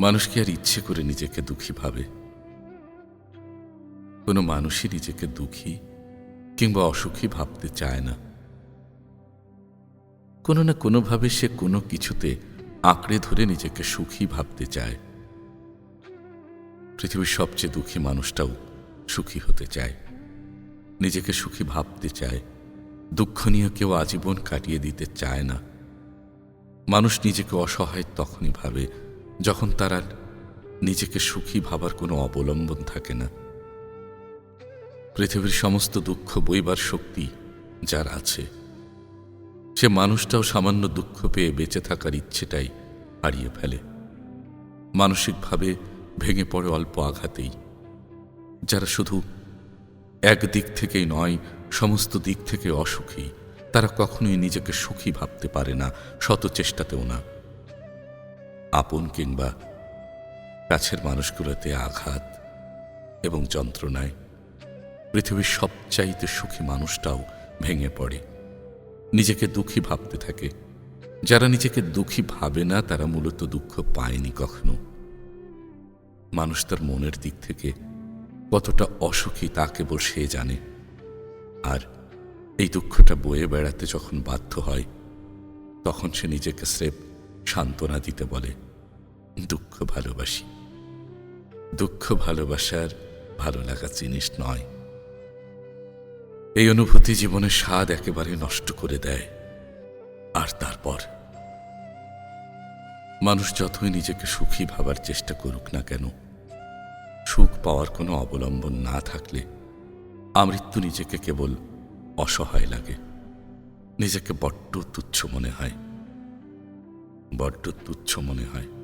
মানুষ কি আর ইচ্ছে করে নিজেকে দুঃখী ভাবে। কোনো মানুষই নিজেকে দুঃখী কিংবা অসুখী ভাবতে চায় না। কোনো না কোনোভাবে সে কোনো কিছুতে আঁকড়ে ধরে নিজেকে সুখী ভাবতে চায়। পৃথিবীর সবচেয়ে দুঃখী মানুষটাও সুখী হতে চায়। নিজেকে সুখী ভাবতে চায়। দুঃখ নিয়ে কেউ আজীবন কাটিয়ে দিতে চায় না। মানুষ নিজেকে অসহায় তখনই ভাবে যখন তারা নিজেকে সুখী ভাবার কোনো অবলম্বন থাকে না, পৃথিবীর সমস্ত দুঃখ, বইবার শক্তি যার আছে, সে মানুষটাও সামান্য দুঃখ পেয়ে বেঁচে থাকার ইচ্ছেটাই হারিয়ে ফেলে। মানসিকভাবে ভেঙে পড়ে অল্প আঘাতেই, যারা শুধু এক দিক থেকেই নয়, সমস্ত দিক থেকে অসুখী, তারা কখনোই নিজেকে সুখী ভাবতে পারে না, শত চেষ্টাতেও না। আপন কিংবা কাছের মানুষগুলোতে আঘাত এবং যন্ত্রণায় পৃথিবীর সবচাইতে সুখী মানুষটাও ভেঙে পড়ে। নিজেকে দুঃখী ভাবতে থাকে। যারা নিজেকে দুঃখী ভাবে না, তারা মূলত দুঃখ পায়নি কখনো। মানুষ তার মনের দিক থেকে কতটা অসুখী তা কেবল সে জানে। আর এই দুঃখটা বয়ে বেড়াতে যখন বাধ্য হয়, তখন সে নিজেকে স্রেফ সান্ত্বনা দিতে বলে, দুঃখ ভালোবাসি। দুঃখ ভালোবাসার ভালো লাগা জিনিস নয়। এই অনুভূতি জীবনের স্বাদ একেবারে নষ্ট করে দেয়। আর তারপর? মানুষ যতই নিজেকে সুখী ভাবার চেষ্টা করুক না কেন, সুখ পাওয়ার কোনো অবলম্বন না থাকলে আমৃত্যু নিজেকে কেবল অসহায় লাগে। নিজেকে বড্ড তুচ্ছ মনে হয়। বড্ড তুচ্ছ মনে হয়।